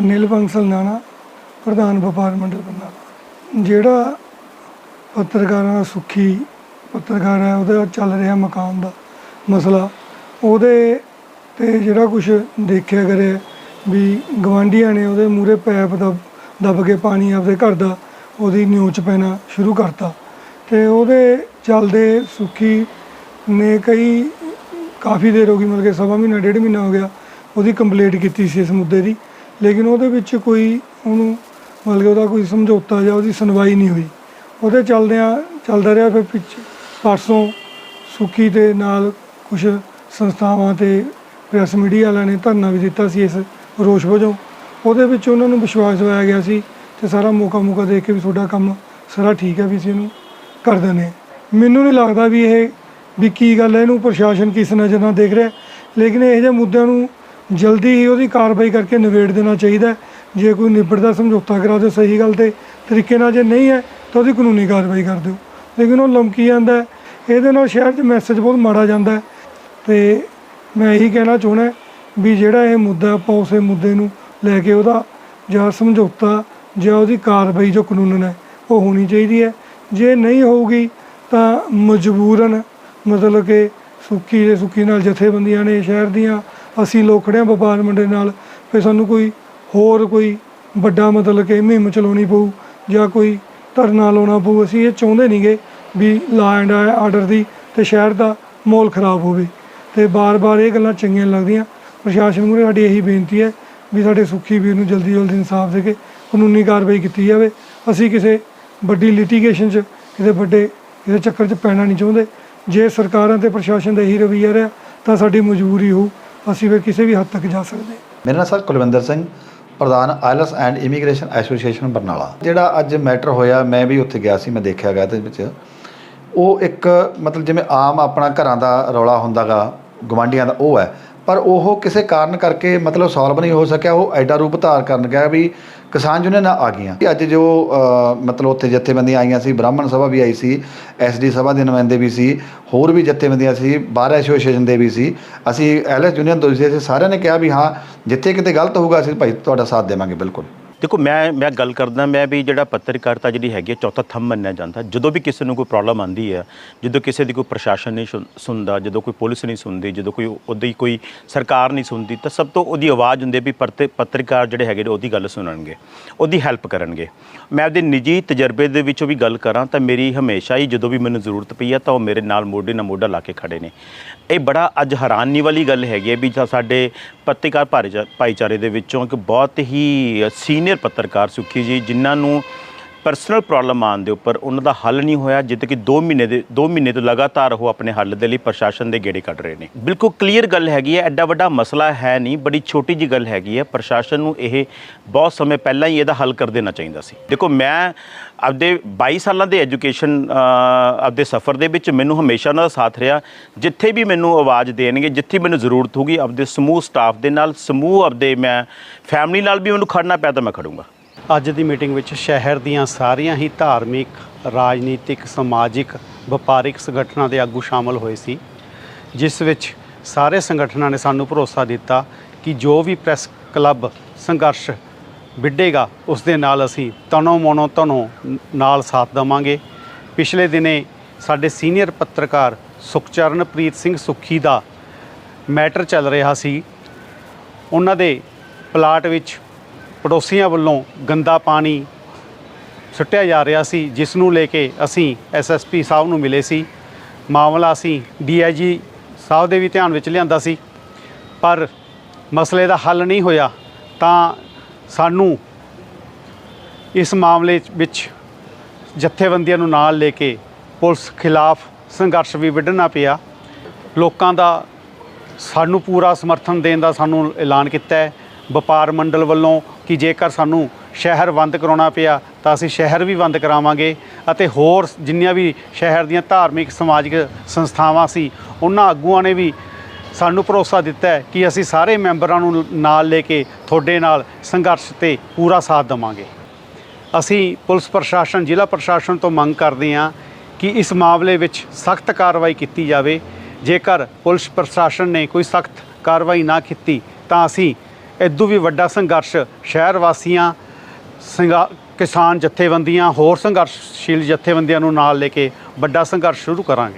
ਅਨਿਲ ਬੰਸਲ ਨਾਣਾ, ਪ੍ਰਧਾਨ ਵਪਾਰ ਮੰਡਲ ਬਰਨਾਲਾ ਜਿਹੜਾ ਪੱਤਰਕਾਰਾਂ ਦਾ ਸੁੱਖੀ ਪੱਤਰਕਾਰ ਹੈ, ਉਹਦਾ ਚੱਲ ਰਿਹਾ ਮਕਾਨ ਦਾ ਮਸਲਾ। ਉਹਦੇ ਤੇ ਜਿਹੜਾ ਕੁਝ ਦੇਖਿਆ ਕਰਿਆ ਵੀ ਗਵਾਂਢੀਆਂ ਨੇ ਉਹਦੇ ਮੂਰੇ ਪੈਪ ਦਬ, ਦੱਬ ਕੇ ਪਾਣੀ ਆਪਦੇ ਘਰ ਦਾ, ਉਹਦੀ ਨਿਊਚ ਪੈਣਾ ਸ਼ੁਰੂ ਕਰਤਾ। ਤੇ ਉਹਦੇ ਚੱਲਦੇ ਸੁੱਖੀ ਨੇ ਕਈ, ਕਾਫੀ ਦੇਰ ਹੋ ਗਈ, ਮਤਲਬ ਕਿ ਸਵਾ ਮਹੀਨਾ, ਡੇਢ ਮਹੀਨਾ ਹੋ ਗਿਆ, ਉਹਦੀ ਕੰਪਲੇਂਟ ਕੀਤੀ ਸੀ ਇਸ ਮੁੱਦੇ ਦੀ। ਲੇਕਿਨ ਉਹਦੇ ਵਿੱਚ ਕੋਈ ਉਹਨੂੰ ਮਤਲਬ ਕਿ ਉਹਦਾ ਕੋਈ ਸਮਝੌਤਾ ਜਾਂ ਉਹਦੀ ਸੁਣਵਾਈ ਨਹੀਂ ਹੋਈ। ਉਹਦੇ ਚੱਲਦਿਆਂ ਚੱਲਦਾ ਰਿਹਾ ਫਿਰ ਪਿੱਛੇ ਪਰਸੋਂ ਸੁੱਖੀ ਦੇ ਨਾਲ ਕੁਝ ਸੰਸਥਾਵਾਂ ਤੇ ਪ੍ਰੈਸ ਮੀਡੀਆ ਵਾਲਿਆਂ ਨੇ ਧਰਨਾ ਵੀ ਦਿੱਤਾ ਸੀ ਇਸ ਰੋਸ਼ ਵਜੋਂ। ਉਹਦੇ ਵਿੱਚ ਉਹਨਾਂ ਨੂੰ ਵਿਸ਼ਵਾਸ ਦਿਵਾਇਆ ਗਿਆ ਸੀ ਤੇ ਸਾਰਾ ਮੌਕਾ ਮੌਕਾ ਦੇਖ ਕੇ ਵੀ ਤੁਹਾਡਾ ਕੰਮ ਸਾਰਾ ਠੀਕ ਹੈ ਵੀ ਅਸੀਂ ਇਹਨੂੰ ਕਰ ਦਿੰਦੇ ਮੈਨੂੰ ਨਹੀਂ ਲੱਗਦਾ ਵੀ ਇਹ ਵੀ ਕੀ ਗੱਲ ਹੈ, ਇਹਨੂੰ ਪ੍ਰਸ਼ਾਸਨ ਕਿਸ ਨਜ਼ਰ ਨਾਲ ਦੇਖ ਰਿਹਾ। ਲੇਕਿਨ ਇਹ ਜਿਹੇ ਮੁੱਦਿਆਂ ਨੂੰ ਜਲਦੀ ਹੀ ਉਹਦੀ ਕਾਰਵਾਈ ਕਰਕੇ ਨਿਬੇੜ ਦੇਣਾ ਚਾਹੀਦਾ ਜੇ ਕੋਈ ਨਿਬੜਦਾ ਸਮਝੌਤਾ ਕਰਾ ਦਿਓ ਸਹੀ ਗੱਲ ਤੇ। ਤਰੀਕੇ ਨਾਲ ਜੇ ਨਹੀਂ ਹੈ, ਤਾਂ ਉਹਦੀ ਕਾਨੂੰਨੀ ਕਾਰਵਾਈ ਕਰ ਦਿਓ। ਲੇਕਿਨ ਉਹ ਲਮਕੀ ਜਾਂਦਾ ਇਹਦੇ ਨਾਲ ਸ਼ਹਿਰ 'ਚ ਮੈਸੇਜ ਬਹੁਤ ਮਾੜਾ ਜਾਂਦਾ ਹੈ। ਤੇ ਮੈਂ ਇਹੀ ਕਹਿਣਾ ਚਾਹੁੰਦਾ ਵੀ ਜਿਹੜਾ ਇਹ ਮੁੱਦਾ ਆਪਾਂ ਉਸੇ ਮੁੱਦੇ ਨੂੰ ਲੈ ਕੇ ਉਹਦਾ ਜਾਂ ਸਮਝੌਤਾ ਜਾਂ ਉਹਦੀ ਕਾਰਵਾਈ ਜੋ ਕਾਨੂੰਨ ਹੈ ਉਹ ਹੋਣੀ ਚਾਹੀਦੀ ਹੈ। ਜੇ ਨਹੀਂ ਹੋਊਗੀ, ਤਾਂ ਮਜਬੂਰਨ ਮਤਲਬ ਕਿ ਸੁੱਕੀ ਦੇ ਸੁੱਕੀ ਨਾਲ ਜਥੇਬੰਦੀਆਂ ਨੇ ਸ਼ਹਿਰ ਦੀਆਂ ਅਸੀਂ ਲੋਕ ਖੜੇ ਹਾਂ ਵਪਾਰ ਮੰਡੇ ਨਾਲ ਫਿਰ ਸਾਨੂੰ ਕੋਈ ਹੋਰ ਕੋਈ ਵੱਡਾ ਮਤਲਬ ਕਿ ਮੁਹਿੰਮ ਚਲਾਉਣੀ ਪਊ ਜਾਂ ਕੋਈ ਧਰਨਾ ਲਾਉਣਾ ਪਊ, ਅਸੀਂ ਇਹ ਚਾਹੁੰਦੇ ਨਹੀਂਗੇ ਵੀ ਲਾ ਐਂਡ ਆਰਡਰ ਦੀ ਤੇ ਸ਼ਹਿਰ ਦਾ ਮਾਹੌਲ ਖਰਾਬ ਹੋਵੇ। ਤੇ ਬਾਰ-ਬਾਰ ਇਹ ਗੱਲਾਂ ਚੰਗੀਆਂ ਲੱਗਦੀਆਂ। ਪ੍ਰਸ਼ਾਸਨ ਨੂੰ ਸਾਡੀ ਇਹੀ ਬੇਨਤੀ ਹੈ ਵੀ ਸਾਡੇ ਸੁੱਖੀ ਵੀਰ ਨੂੰ ਜਲਦੀ ਜਲਦੀ ਇਨਸਾਫ ਦੇ ਕੇ ਕਾਨੂੰਨੀ ਕਾਰਵਾਈ ਕੀਤੀ ਜਾਵੇ। ਅਸੀਂ ਕਿਸੇ ਵੱਡੀ ਲਿਟੀਗੇਸ਼ਨ 'ਚ, ਕਿਸੇ ਵੱਡੇ, ਕਿਸੇ ਚੱਕਰ 'ਚ ਪੈਣਾ ਨਹੀਂ ਚਾਹੁੰਦੇ। ਜੇ ਸਰਕਾਰਾਂ ਤੇ ਪ੍ਰਸ਼ਾਸਨ ਦਾ ਇਹੀ ਰਵੱਈਆ ਰਿਹਾ, ਤਾਂ ਸਾਡੀ ਮਜਬੂਰੀ ਹੋਊ। ਅਸੀਂ ਫਿਰ ਕਿਸੇ ਵੀ ਹੱਦ ਤੱਕ ਜਾ ਸਕਦੇ ਮੇਰਾ ਨਾਮ ਸਰ ਕੁਲਵਿੰਦਰ ਸਿੰਘ, ਪ੍ਰਧਾਨ IELTS and immigration association Barnala. ਜਿਹੜਾ ਅੱਜ ਮੈਟਰ ਹੋਇਆ, ਮੈਂ ਵੀ ਉੱਥੇ ਗਿਆ ਸੀ, ਮੈਂ ਦੇਖਿਆ ਗਿਆ ਤੇ ਵਿੱਚ। ਉਹ ਇੱਕ ਮਤਲਬ ਜਿਵੇਂ ਆਮ ਆਪਣਾ ਘਰਾਂ ਦਾ ਰੌਲਾ ਹੁੰਦਾਗਾ ਗਵਾਂਢੀਆਂ ਦਾ ਉਹ ਹੈ। ਪਰ ਉਹ ਕਿਸੇ ਕਾਰਨ ਕਰਕੇ ਮਤਲਬ ਸੋਲਵ ਨਹੀਂ ਹੋ ਸਕਿਆ, ਉਹ ਐਡਾ ਰੂਪ ਧਾਰ ਕਰਨ ਗਿਆ ਵੀ ਕਿਸਾਨ ਯੂਨੀਅਨਾਂ ਆ ਗਈਆਂ। ਅੱਜ ਜੋ ਮਤਲਬ ਉੱਥੇ ਜਥੇਬੰਦੀਆਂ ਆਈਆਂ ਸੀ, ਬ੍ਰਾਹਮਣ ਸਭਾ ਵੀ ਆਈ ਸੀ ਐਸਡੀ ਸਭਾ ਦੇ ਨੁਮਾਇੰਦੇ ਵੀ ਸੀ, ਹੋਰ ਵੀ ਜਥੇਬੰਦੀਆਂ ਸੀ, ਬਾਰ ਐਸੋਸੀਏਸ਼ਨ ਦੇ ਵੀ ਸੀ। ਅਸੀਂ ਐਲਐਸ ਯੂਨੀਅਨ ਤੋਂ ਸੀ, ਅਸੀਂ ਸਾਰਿਆਂ ਨੇ ਕਿਹਾ ਵੀ ਹਾਂ, ਜਿੱਥੇ ਕਿਤੇ ਗਲਤ ਹੋਊਗਾ, ਅਸੀਂ ਭਾਈ ਤੁਹਾਡਾ ਸਾਥ ਦੇਵਾਂਗੇ, ਬਿਲਕੁਲ। ਦੇਖੋ, ਮੈਂ ਮੈਂ ਗੱਲ ਕਰਦਾ, ਮੈਂ ਵੀ ਜਿਹੜਾ ਪੱਤਰਕਾਰਤਾ ਜਿਹੜੀ ਹੈਗੀ ਹੈ ਚੌਥਾ ਥੰਮ ਮੰਨਿਆ ਜਾਂਦਾ। ਜਦੋਂ ਵੀ ਕਿਸੇ ਨੂੰ ਕੋਈ ਪ੍ਰੋਬਲਮ ਆਂਦੀ ਹੈ ਜਦੋਂ ਕਿਸੇ ਦੀ ਕੋਈ ਪ੍ਰਸ਼ਾਸਨ ਨਹੀਂ ਸੁਣ- ਸੁਣਦਾ, ਜਦੋਂ ਕੋਈ ਪੁਲਿਸ ਨਹੀਂ ਸੁਣਦੀ, ਜਦੋਂ ਕੋਈ ਉਹਦੀ ਕੋਈ ਸਰਕਾਰ ਨਹੀਂ ਸੁਣਦੀ, ਤਾਂ ਸਭ ਤੋਂ ਉਹਦੀ ਆਵਾਜ਼ ਹੁੰਦੀ ਹੈ ਵੀ ਪਰਤੇ- ਪੱਤਰਕਾਰ ਜਿਹੜੇ ਹੈਗੇ ਨੇ, ਉਹਦੀ ਗੱਲ ਸੁਣਨਗੇ, ਉਹਦੀ ਹੈਲਪ ਕਰਨਗੇ। ਮੈਂ ਆਪਦੇ ਨਿੱਜੀ ਤਜਰਬੇ ਦੇ ਵਿੱਚੋਂ ਵੀ ਗੱਲ ਕਰਾਂ, ਤਾਂ ਮੇਰੀ ਹਮੇਸ਼ਾ ਹੀ ਜਦੋਂ ਵੀ ਮੈਨੂੰ ਜ਼ਰੂਰਤ ਪਈ ਹੈ ਤਾਂ ਉਹ ਮੇਰੇ ਨਾਲ ਮੋਢੇ ਨਾਲ ਮੋਢਾ ਲਾ ਕੇ ਖੜੇ ਨੇ। ਇਹ ਬੜਾ ਅੱਜ ਹੈਰਾਨੀ ਵਾਲੀ ਗੱਲ ਹੈਗੀ ਹੈ ਵੀ ਤਾਂ ਸਾਡੇ ਪੱਤਰਕਾਰ ਭਾਈਚਾ- ਭਾਈਚਾਰੇ ਦੇ ਵਿੱਚੋਂ ਇੱਕ ਬਹੁਤ ਹੀ ਸੀਨੀਅਰ ਪੱਤਰਕਾਰ ਸੁਖੀ ਜੀ ਜਿਨ੍ਹਾਂ ਨੂੰ ਪਰਸਨਲ ਪ੍ਰੋਬਲਮ ਆਉਣ ਦੇ ਉੱਪਰ ਉਹਨਾਂ ਦਾ ਹੱਲ ਨਹੀਂ ਹੋਇਆ ਜਿੱਦ ਕਿ 2 ਮਹੀਨੇ ਦੇ 2 ਮਹੀਨੇ ਤੋਂ ਲਗਾਤਾਰ ਉਹ ਆਪਣੇ ਹੱਲ ਦੇ ਲਈ ਪ੍ਰਸ਼ਾਸਨ ਦੇ ਗੇੜੇ ਕੱਢ ਰਹੇ ਨੇ। ਬਿਲਕੁਲ ਕਲੀਅਰ ਗੱਲ ਹੈਗੀ ਹੈ, ਐਡਾ ਵੱਡਾ ਮਸਲਾ ਹੈ ਨਹੀਂ, ਬੜੀ ਛੋਟੀ ਜੀ ਗੱਲ ਹੈਗੀ ਹੈ। ਪ੍ਰਸ਼ਾਸਨ ਨੂੰ ਇਹ ਬਹੁਤ ਸਮੇਂ ਪਹਿਲਾਂ ਹੀ ਇਹਦਾ ਹੱਲ ਕਰ ਦੇਣਾ ਚਾਹੀਦਾ ਸੀ। ਦੇਖੋ, ਮੈਂ ਆਪਦੇ 22 ਸਾਲਾਂ ਦੇ ਐਜੂਕੇਸ਼ਨ ਆਪਦੇ ਸਫ਼ਰ ਦੇ ਵਿੱਚ ਮੈਨੂੰ ਹਮੇਸ਼ਾ ਉਹਨਾਂ ਦਾ ਸਾਥ ਰਿਹਾ। ਜਿੱਥੇ ਵੀ ਮੈਨੂੰ ਆਵਾਜ਼ ਦੇਣਗੇ, ਜਿੱਥੇ ਮੈਨੂੰ ਜ਼ਰੂਰਤ ਹੋਊਗੀ, ਆਪਦੇ ਸਮੂਹ ਸਟਾਫ ਦੇ ਨਾਲ, ਸਮੂਹ ਆਪਦੇ ਮੈਂ ਫੈਮਿਲੀ ਨਾਲ ਵੀ ਮੈਨੂੰ ਖੜਨਾ ਪਿਆ ਤਾਂ ਮੈਂ ਖੜੂੰਗਾ। ਅੱਜ ਦੀ ਮੀਟਿੰਗ ਵਿੱਚ ਸ਼ਹਿਰ ਦੀਆਂ ਸਾਰੀਆਂ ਹੀ ਧਾਰਮਿਕ, ਰਾਜਨੀਤਿਕ, ਸਮਾਜਿਕ, ਵਪਾਰਿਕ ਸੰਗਠਨਾਂ ਦੇ ਆਗੂ ਸ਼ਾਮਲ ਹੋਏ ਸੀ, ਜਿਸ ਵਿੱਚ ਸਾਰੇ ਸੰਗਠਨਾਂ ਨੇ ਸਾਨੂੰ ਭਰੋਸਾ ਦਿੱਤਾ ਕਿ ਜੋ ਵੀ ਪ੍ਰੈਸ ਕਲੱਬ ਸੰਘਰਸ਼ ਵਿੱਢੇਗਾ, ਉਸ ਦੇ ਨਾਲ ਅਸੀਂ ਤਨੋ ਮਨੋ ਤਨੋ ਨਾਲ ਸਾਥ ਦੇਵਾਂਗੇ। ਪਿਛਲੇ ਦਿਨੇ ਸਾਡੇ ਸੀਨੀਅਰ ਪੱਤਰਕਾਰ ਸੁਖਚਰਨਪ੍ਰੀਤ ਸਿੰਘ ਸੁੱਖੀ ਦਾ ਮੈਟਰ ਚੱਲ ਰਿਹਾ ਸੀ। ਉਹਨਾਂ ਦੇ ਪਲਾਟ ਵਿੱਚ ਪੜੋਸੀਆਂ ਵੱਲੋਂ ਗੰਦਾ ਪਾਣੀ ਸੁੱਟਿਆ ਜਾ ਰਿਹਾ ਸੀ, ਜਿਸ ਨੂੰ ਲੈ ਕੇ ਅਸੀਂ ਐਸਐਸਪੀ ਸਾਹਿਬ ਨੂੰ ਮਿਲੇ ਸੀ। ਮਾਮਲਾ ਅਸੀਂ ਡੀਆਈਜੀ ਸਾਹਿਬ ਦੇ ਵੀ ਧਿਆਨ ਵਿੱਚ ਲਿਆਂਦਾ ਸੀ। ਪਰ ਮਸਲੇ ਦਾ ਹੱਲ ਨਹੀਂ ਹੋਇਆ, ਤਾਂ ਸਾਨੂੰ ਇਸ ਮਾਮਲੇ ਵਿੱਚ ਜਥੇਬੰਦੀਆਂ ਨੂੰ ਨਾਲ ਲੈ ਕੇ ਪੁਲਿਸ ਖਿਲਾਫ ਸੰਘਰਸ਼ ਵੀ ਵਿੱਢਣਾ ਪਿਆ। ਲੋਕਾਂ ਦਾ ਸਾਨੂੰ ਪੂਰਾ ਸਮਰਥਨ ਦੇਣ ਦਾ ਸਾਨੂੰ ਐਲਾਨ ਕੀਤਾ ਹੈ। ਵਪਾਰ ਮੰਡਲ ਵੱਲੋਂ ਕਿ ਜੇਕਰ ਸਾਨੂੰ ਸ਼ਹਿਰ ਬੰਦ ਕਰਾਉਣਾ ਪਿਆ, ਤਾਂ ਅਸੀਂ ਸ਼ਹਿਰ ਵੀ ਬੰਦ ਕਰਾਵਾਂਗੇ ਅਤੇ ਹੋਰ ਜਿੰਨੀਆਂ ਵੀ ਸ਼ਹਿਰ ਦੀਆਂ ਧਾਰਮਿਕ, ਸਮਾਜਿਕ ਸੰਸਥਾਵਾਂ ਸੀ, ਉਹਨਾਂ ਆਗੂਆਂ ਨੇ ਵੀ ਸਾਨੂੰ ਭਰੋਸਾ ਦਿੱਤਾ ਹੈ ਕਿ ਅਸੀਂ ਸਾਰੇ ਮੈਂਬਰਾਂ ਨੂੰ, ਨਾਲ ਲੈ ਕੇ ਤੁਹਾਡੇ ਨਾਲ ਸੰਘਰਸ਼ ਤੇ ਪੂਰਾ ਸਾਥ ਦੇਵਾਂਗੇ। ਅਸੀਂ ਪੁਲਿਸ ਪ੍ਰਸ਼ਾਸਨ, ਜ਼ਿਲ੍ਹਾ ਪ੍ਰਸ਼ਾਸਨ ਤੋਂ ਮੰਗ ਕਰਦੇ ਹਾਂ ਕਿ ਇਸ ਮਾਮਲੇ ਵਿੱਚ ਸਖਤ ਕਾਰਵਾਈ ਕੀਤੀ ਜਾਵੇ। ਜੇਕਰ ਪੁਲਿਸ ਪ੍ਰਸ਼ਾਸਨ ਨੇ ਕੋਈ ਸਖਤ ਕਾਰਵਾਈ ਨਾ ਕੀਤੀ, ਤਾਂ ਅਸੀਂ ਇਦੋਂ ਵੀ ਵੱਡਾ ਸੰਘਰਸ਼ ਸ਼ਹਿਰ ਵਾਸੀਆਂ, ਸੰਘਾ, ਕਿਸਾਨ ਜਥੇਬੰਦੀਆਂ, ਹੋਰ ਸੰਘਰਸ਼ਸ਼ੀਲ ਜਥੇਬੰਦੀਆਂ ਨੂੰ ਨਾਲ ਲੈ ਕੇ ਵੱਡਾ ਸੰਘਰਸ਼ ਸ਼ੁਰੂ ਕਰਾਂਗੇ।